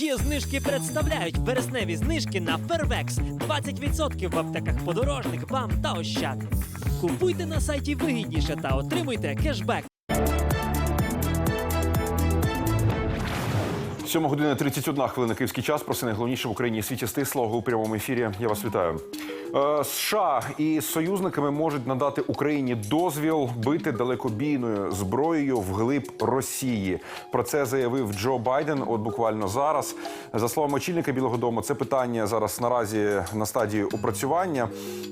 Є знижки представляють вересневі знижки на Фервекс. 20% в аптеках подорожник, бам та ощад. Купуйте на сайті вигідніше та отримуйте кешбек. 7 година 31 хвилина київський час. Про все найголовніше в Україні світі стислого у прямому ефірі. Я вас вітаю. Е, США і союзниками можуть надати Україні дозвіл бити далекобійною зброєю вглиб Росії. Про це заявив Джо Байден. От буквально зараз. За словами очільника Білого Дому, це питання зараз наразі на стадії опрацювання.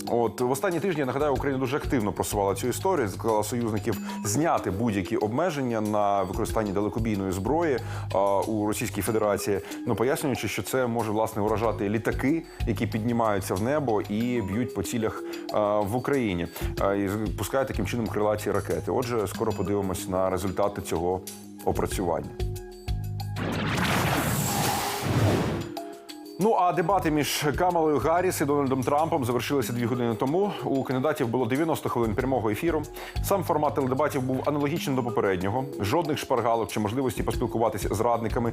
От в останні тижні я нагадаю, Україна дуже активно просувала цю історію. Закликала союзників зняти будь-які обмеження на використання далекобійної зброї а, у Російській Федерації. Ну пояснюючи, що це може власне уражати літаки, які піднімаються в небо і б'ють по цілях а, в Україні, а, і пускають таким чином крилаті ракети. Отже, скоро подивимось на результати цього опрацювання. Ну а дебати між Камалою Гарріс і Дональдом Трампом завершилися дві години тому. У кандидатів було 90 хвилин прямого ефіру. Сам формат теледебатів був аналогічним до попереднього. Жодних шпаргалок чи можливості поспілкуватися з радниками.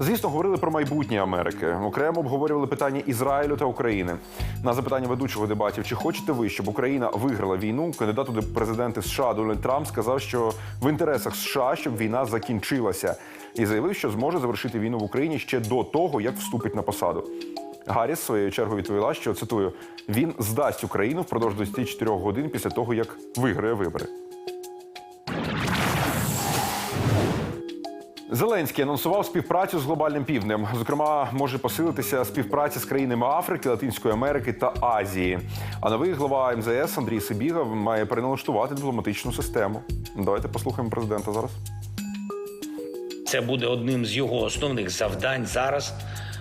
Звісно, говорили про майбутнє Америки. Окремо обговорювали питання Ізраїлю та України. На запитання ведучого дебатів, чи хочете ви, щоб Україна виграла війну? Кандидат у президенти США Дональд Трамп сказав, що в інтересах США, щоб війна закінчилася, і заявив, що зможе завершити війну в Україні ще до того, як вступить на посаду. Гарріс своєю чергою відповіла, що цитую: він здасть Україну впродовж 24 годин після того, як виграє вибори. Зеленський анонсував співпрацю з глобальним півднем. Зокрема, може посилитися співпраця з країнами Африки, Латинської Америки та Азії. А новий глава МЗС Андрій Сибіга має переналаштувати дипломатичну систему. Давайте послухаємо президента зараз. Це буде одним з його основних завдань зараз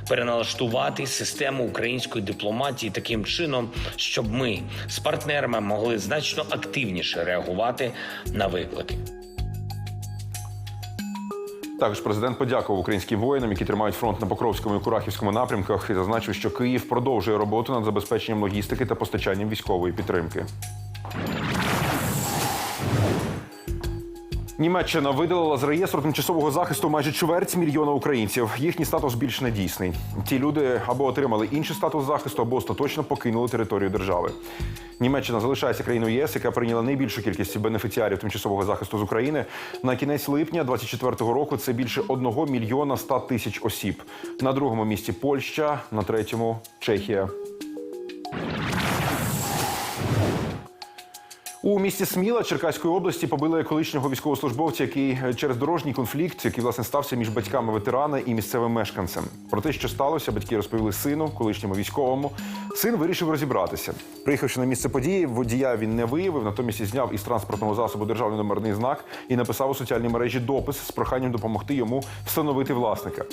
переналаштувати систему української дипломатії таким чином, щоб ми з партнерами могли значно активніше реагувати на виклики. Також президент подякував українським воїнам, які тримають фронт на Покровському і Курахівському напрямках, і зазначив, що Київ продовжує роботу над забезпеченням логістики та постачанням військової підтримки. Німеччина видалила з реєстру тимчасового захисту майже чверть мільйона українців. Їхній статус більш не дійсний. Ті люди або отримали інший статус захисту, або остаточно покинули територію держави. Німеччина залишається країною ЄС, яка прийняла найбільшу кількість бенефіціарів тимчасового захисту з України. На кінець липня 2024 року це більше 1 мільйона 100 тисяч осіб. На другому місці Польща, на третьому Чехія. У місті Сміла Черкаської області побили колишнього військовослужбовця, який е, через дорожній конфлікт, який власне стався між батьками ветерана і місцевим мешканцем. Про те, що сталося, батьки розповіли сину, колишньому військовому. Син вирішив розібратися. Приїхавши на місце події, водія він не виявив, натомість зняв із транспортного засобу державний номерний знак і написав у соціальній мережі допис з проханням допомогти йому встановити власника.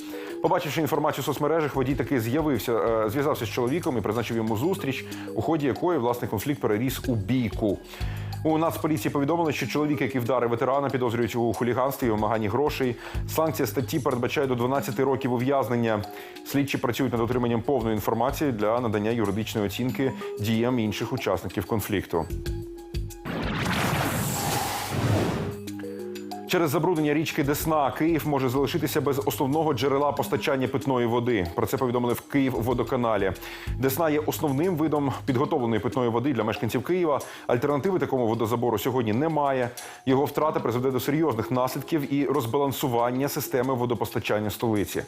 Побачивши інформацію в соцмережах, водій таки з'явився, е, зв'язався з чоловіком і призначив йому зустріч, у ході якої власне конфлікт переріс у бійку. У Нацполіції повідомили, що чоловік, який вдарив ветерана, підозрюють у хуліганстві і вимаганні грошей. Санкція статті передбачає до 12 років ув'язнення. Слідчі працюють над отриманням повної інформації для надання юридичної оцінки діям інших учасників конфлікту. Через забруднення річки Десна Київ може залишитися без основного джерела постачання питної води. Про це повідомили в Київводоканалі. Десна є основним видом підготовленої питної води для мешканців Києва. Альтернативи такому водозабору сьогодні немає. Його втрата призведе до серйозних наслідків і розбалансування системи водопостачання столиці.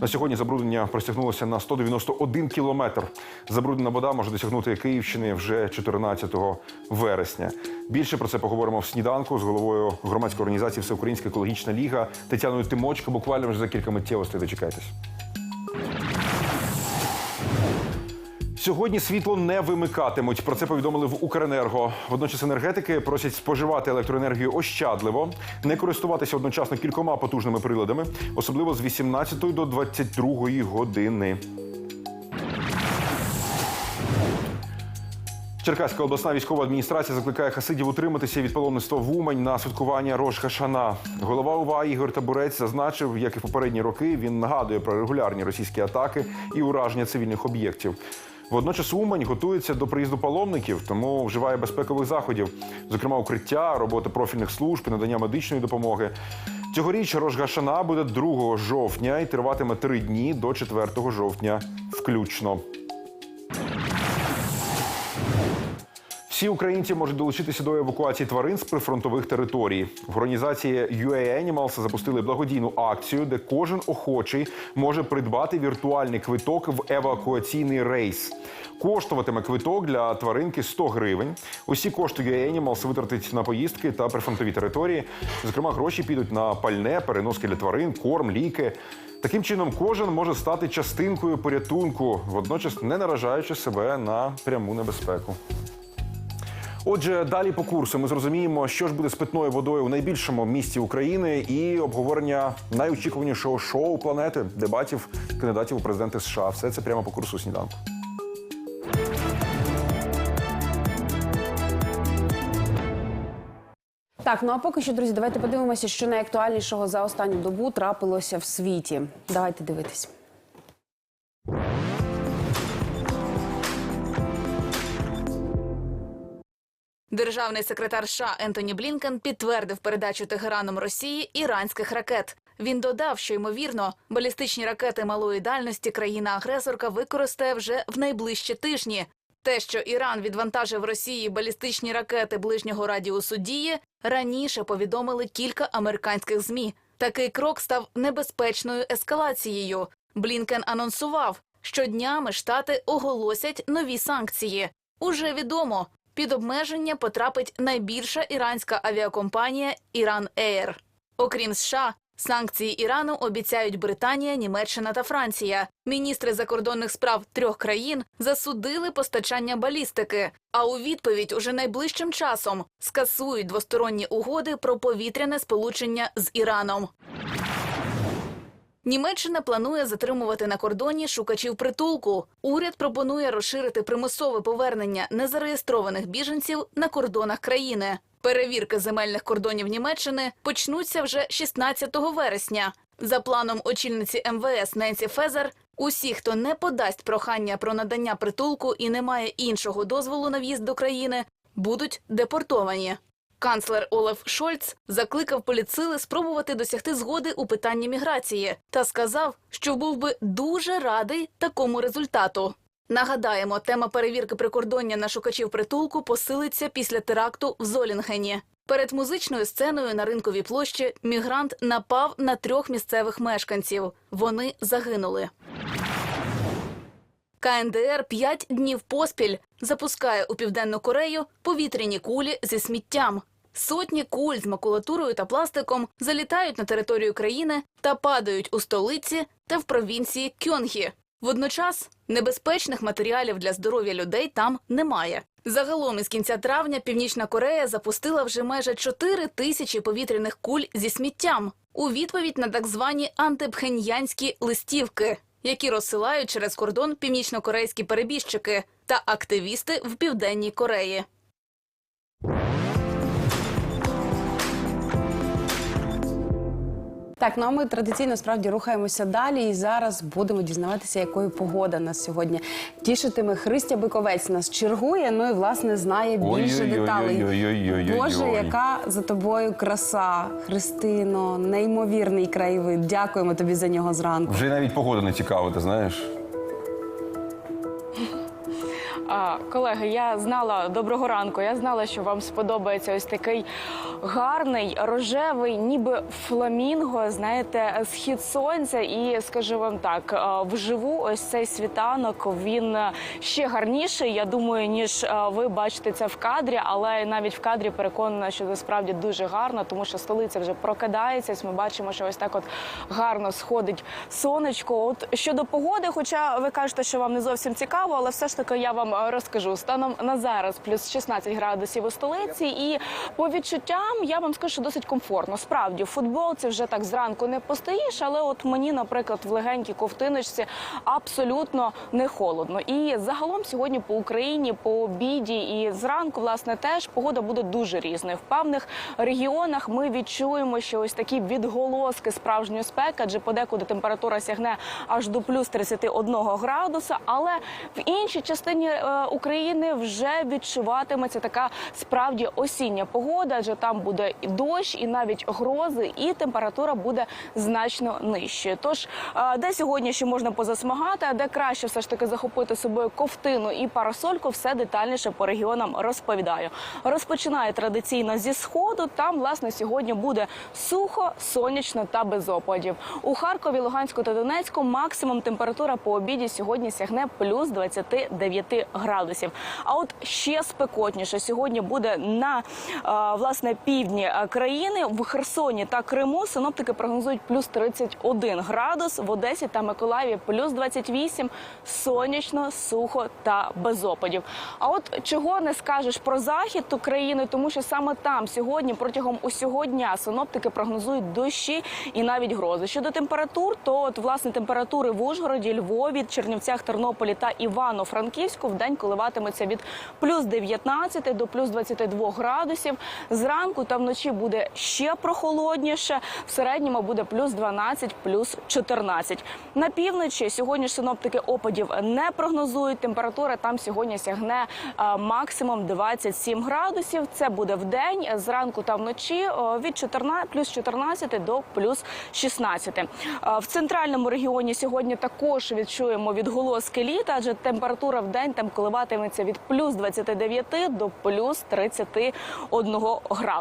На сьогодні забруднення простягнулося на 191 кілометр. Забруднена вода може досягнути Київщини вже 14 вересня. Більше про це поговоримо в сніданку з головою громадської організації Всеукраїнська екологічна ліга Тетяною Тимочко. Буквально вже за кілька миттєвостей дочекайтесь. Сьогодні світло не вимикатимуть. Про це повідомили в Укренерго. Водночас енергетики просять споживати електроенергію ощадливо, не користуватися одночасно кількома потужними приладами, особливо з 18 до 22 години. Черкаська обласна військова адміністрація закликає хасидів утриматися від паломництва в Умань на святкування Рош Хашана. Голова УВА Ігор Табурець зазначив, як і в попередні роки, він нагадує про регулярні російські атаки і ураження цивільних об'єктів. Водночас Умань готується до приїзду паломників, тому вживає безпекових заходів, зокрема укриття, роботи профільних служб, і надання медичної допомоги. Цьогоріч Рожгашана буде 2 жовтня і триватиме три дні до 4 жовтня включно. Всі українці можуть долучитися до евакуації тварин з прифронтових територій. В організації UA Animals запустили благодійну акцію, де кожен охочий може придбати віртуальний квиток в евакуаційний рейс. Коштуватиме квиток для тваринки 100 гривень. Усі кошти UA Animals витратить на поїздки та прифронтові території. Зокрема, гроші підуть на пальне, переноски для тварин, корм, ліки. Таким чином, кожен може стати частинкою порятунку, водночас не наражаючи себе на пряму небезпеку. Отже, далі по курсу ми зрозуміємо, що ж буде з питною водою в найбільшому місті України, і обговорення найочікуванішого шоу планети дебатів кандидатів у президенти США. Все це прямо по курсу сніданку. Так, ну а поки що, друзі, давайте подивимося, що найактуальнішого за останню добу трапилося в світі. Давайте дивитись. Державний секретар США Ентоні Блінкен підтвердив передачу Тегераном Росії іранських ракет. Він додав, що ймовірно, балістичні ракети малої дальності країна-агресорка використає вже в найближчі тижні. Те, що Іран відвантажив Росії балістичні ракети ближнього радіусу дії, раніше повідомили кілька американських змі. Такий крок став небезпечною ескалацією. Блінкен анонсував, що днями штати оголосять нові санкції. Уже відомо, під обмеження потрапить найбільша іранська авіакомпанія Іран Ейр. Окрім США, санкції Ірану обіцяють Британія, Німеччина та Франція. Міністри закордонних справ трьох країн засудили постачання балістики, а у відповідь уже найближчим часом скасують двосторонні угоди про повітряне сполучення з Іраном. Німеччина планує затримувати на кордоні шукачів притулку. Уряд пропонує розширити примусове повернення незареєстрованих біженців на кордонах країни. Перевірки земельних кордонів Німеччини почнуться вже 16 вересня. За планом очільниці МВС Ненсі Фезер, усі, хто не подасть прохання про надання притулку і не має іншого дозволу на в'їзд до країни, будуть депортовані. Канцлер Олаф Шольц закликав поліцили спробувати досягти згоди у питанні міграції та сказав, що був би дуже радий такому результату. Нагадаємо, тема перевірки прикордоння на шукачів притулку посилиться після теракту в Золінгені. Перед музичною сценою на ринковій площі мігрант напав на трьох місцевих мешканців. Вони загинули. КНДР п'ять днів поспіль запускає у південну Корею повітряні кулі зі сміттям. Сотні куль з макулатурою та пластиком залітають на територію країни та падають у столиці та в провінції Кьонгі. Водночас небезпечних матеріалів для здоров'я людей там немає. Загалом із кінця травня Північна Корея запустила вже майже 4 тисячі повітряних куль зі сміттям у відповідь на так звані антипхеньянські листівки, які розсилають через кордон північнокорейські перебіжчики та активісти в південній Кореї. Так, ну а ми традиційно справді рухаємося далі. І зараз будемо дізнаватися, якою погода нас сьогодні тішитиме. Христя Биковець нас чергує. Ну і власне знає більше деталей. Боже, яка за тобою краса, Христино, неймовірний краєвид. Дякуємо тобі за нього зранку. Вже навіть погода не цікава, ти знаєш. А, колеги, я знала доброго ранку. Я знала, що вам сподобається ось такий гарний рожевий, ніби фламінго. Знаєте, схід сонця. І скажу вам так: вживу ось цей світанок він ще гарніший. Я думаю, ніж ви бачите це в кадрі, але навіть в кадрі переконана, що це справді дуже гарно, тому що столиця вже прокидається. Ось Ми бачимо, що ось так от гарно сходить сонечко. От щодо погоди, хоча ви кажете, що вам не зовсім цікаво, але все ж таки я вам е, розкажу. Станом на зараз плюс 16 градусів у столиці, і по відчуттям я вам скажу, що досить комфортно. Справді, в футболці вже так зранку не постоїш, але от мені, наприклад, в легенькій ковтиночці абсолютно не холодно. І загалом сьогодні по Україні, по обіді і зранку, власне, теж погода буде дуже різною. В певних регіонах ми відчуємо, що ось такі відголоски справжньої спеки, адже подекуди температура сягне аж до плюс 31 градуса. Але в іншій частині е, України вже відчуватиметься така справді осіння погода, адже там там буде і дощ, і навіть грози, і температура буде значно нижчою. Тож де сьогодні ще можна позасмагати, а де краще все ж таки захопити собою ковтину і парасольку, все детальніше по регіонам розповідаю. Розпочинаю традиційно зі сходу. Там власне сьогодні буде сухо, сонячно та без опадів. У Харкові, Луганську та Донецьку максимум температура по обіді сьогодні сягне плюс 29 градусів. А от ще спекотніше сьогодні буде на власне півдні е, країни в Херсоні та Криму. Синоптики прогнозують плюс 31 градус. В Одесі та Миколаєві плюс 28, сонячно, сухо та без опадів. А от чого не скажеш про захід України, тому що саме там сьогодні протягом усього дня синоптики прогнозують дощі і навіть грози. Щодо температур, то от власне температури в Ужгороді, Львові, Чернівцях, Тернополі та Івано-Франківську в день коливатиметься від плюс 19 до плюс 22 градусів. Зранку та вночі буде ще прохолодніше. В середньому буде плюс 12, плюс 14. На півночі сьогодні ж синоптики опадів не прогнозують. Температура там сьогодні сягне а, максимум 27 градусів. Це буде в день. Зранку та вночі від 14, плюс 14 до плюс 16. В центральному регіоні сьогодні також відчуємо відголоски літа, адже температура в день там коливатиметься від плюс 29 до плюс 31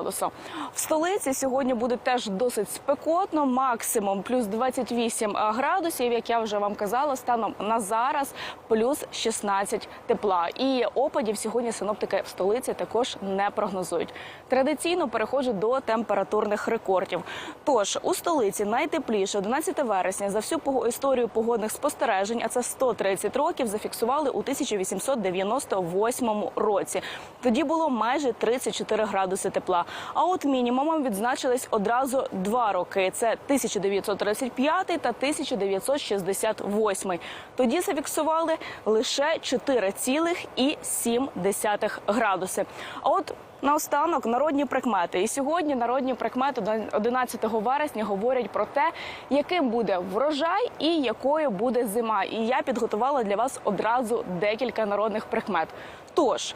градусу. В столиці сьогодні буде теж досить спекотно, максимум плюс 28 градусів, як я вже вам казала, станом на зараз плюс 16 тепла. І опадів сьогодні синоптики в столиці також не прогнозують. Традиційно переходжу до температурних рекордів. Тож у столиці найтепліше 11 вересня за всю історію погодних спостережень, а це 130 років, зафіксували у 1898 році. Тоді було майже 34 градуси тепла. А от мінімумом відзначились одразу два роки: це 1935 та 1968. Тоді зафіксували лише 4,7 градуси. А от Наостанок народні прикмети. І сьогодні народні прикмети 11 вересня говорять про те, яким буде врожай і якою буде зима. І я підготувала для вас одразу декілька народних прикмет. Тож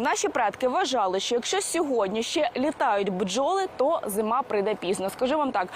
наші предки вважали, що якщо сьогодні ще літають бджоли, то зима прийде пізно. Скажу вам так,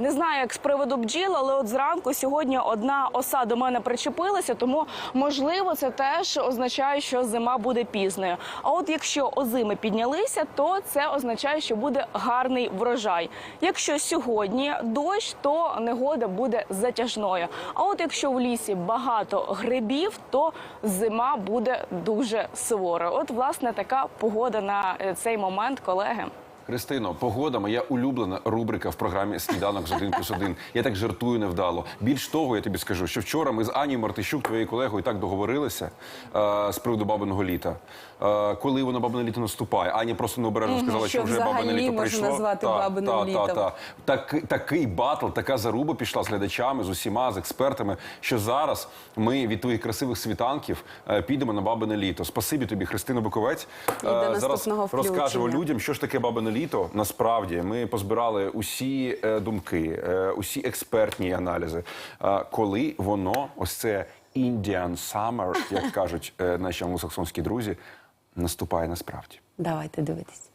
не знаю, як з приводу бджіл, але от зранку сьогодні одна оса до мене причепилася, тому можливо це теж означає, що зима буде пізною. А от якщо озими піднялися, то це означає, що буде гарний врожай. Якщо сьогодні дощ, то негода буде затяжною. А от якщо в лісі багато грибів, то зима буде дуже сувора. От власне така погода на е, цей момент, колеги. Христино, погода моя улюблена рубрика в програмі Сніданок з 1 плюс 1. Я так жартую невдало. Більш того, я тобі скажу, що вчора ми з Анією Мартищук, твоєю колегою, так договорилися е, з приводу бабиного літа. Е, коли воно бабине літо наступає, Аня просто необережно сказала, що, що вже бабине взагалі літо можна прийшло. назвати Та, бабиним та, літом. Та, та. Так, такий батл, така заруба пішла з глядачами, з усіма, з експертами, що зараз ми від твоїх красивих світанків е, підемо на бабине літо. Спасибі тобі, Христина Буковець. І до Е, зараз наступного розкажемо людям, що ж таке бабине літо. Насправді ми позбирали усі е, думки, е, усі експертні аналізи. Коли воно, ось це Indian Summer, як кажуть е, наші англосаксонські друзі, наступає насправді. Давайте дивитись.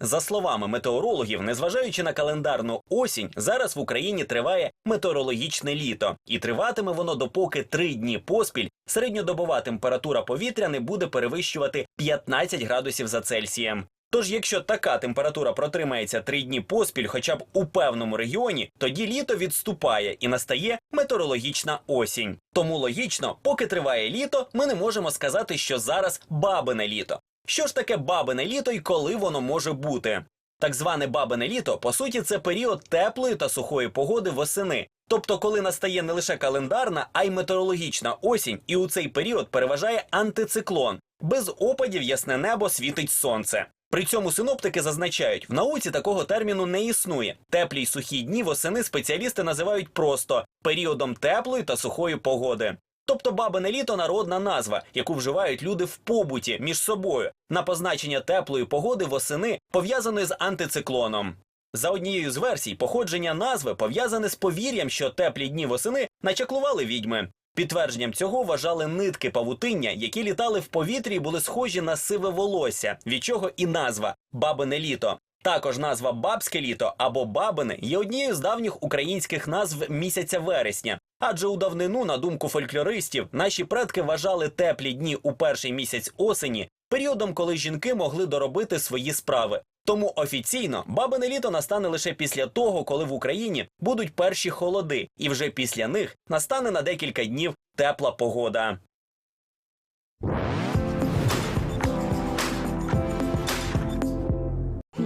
За словами метеорологів, незважаючи на календарну осінь, зараз в Україні триває метеорологічне літо, і триватиме воно допоки три дні поспіль середньодобова температура повітря не буде перевищувати 15 градусів за Цельсієм. Тож, якщо така температура протримається три дні поспіль, хоча б у певному регіоні, тоді літо відступає і настає метеорологічна осінь. Тому логічно, поки триває літо, ми не можемо сказати, що зараз бабине літо. Що ж таке бабине літо і коли воно може бути? Так зване бабине літо, по суті, це період теплої та сухої погоди восени. Тобто, коли настає не лише календарна, а й метеорологічна осінь, і у цей період переважає антициклон. Без опадів ясне небо світить сонце. При цьому синоптики зазначають, в науці такого терміну не існує. Теплі й сухі дні восени спеціалісти називають просто періодом теплої та сухої погоди. Тобто бабине літо народна назва, яку вживають люди в побуті між собою на позначення теплої погоди восени, пов'язаної з антициклоном. За однією з версій, походження назви пов'язане з повір'ям, що теплі дні восени начаклували відьми. Підтвердженням цього вважали нитки павутиння, які літали в повітрі і були схожі на сиве волосся, від чого і назва бабине літо. Також назва бабське літо або бабине є однією з давніх українських назв місяця вересня. Адже у давнину, на думку фольклористів, наші предки вважали теплі дні у перший місяць осені періодом, коли жінки могли доробити свої справи. Тому офіційно бабине літо настане лише після того, коли в Україні будуть перші холоди, і вже після них настане на декілька днів тепла погода.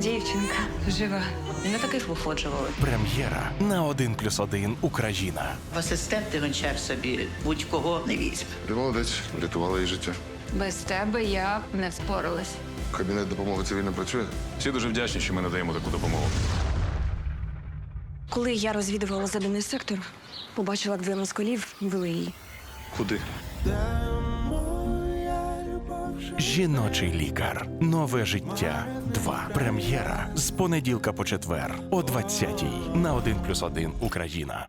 Дівчинка жива. Не таких виходжували. Прем'єра на 1 плюс 1 Україна. В асистенти гончар собі будь-кого не візьме. Ти молодець, врятувала її життя. Без тебе я не впоралась. Кабінет допомоги цивільно працює. Всі дуже вдячні, що ми надаємо таку допомогу. Коли я розвідувала задимний сектор, побачила, як двоє москалів вели її. Куди? Жіночий лікар. Нове життя. 2. Прем'єра з понеділка по четвер о 20-й на 1 плюс 1 Україна.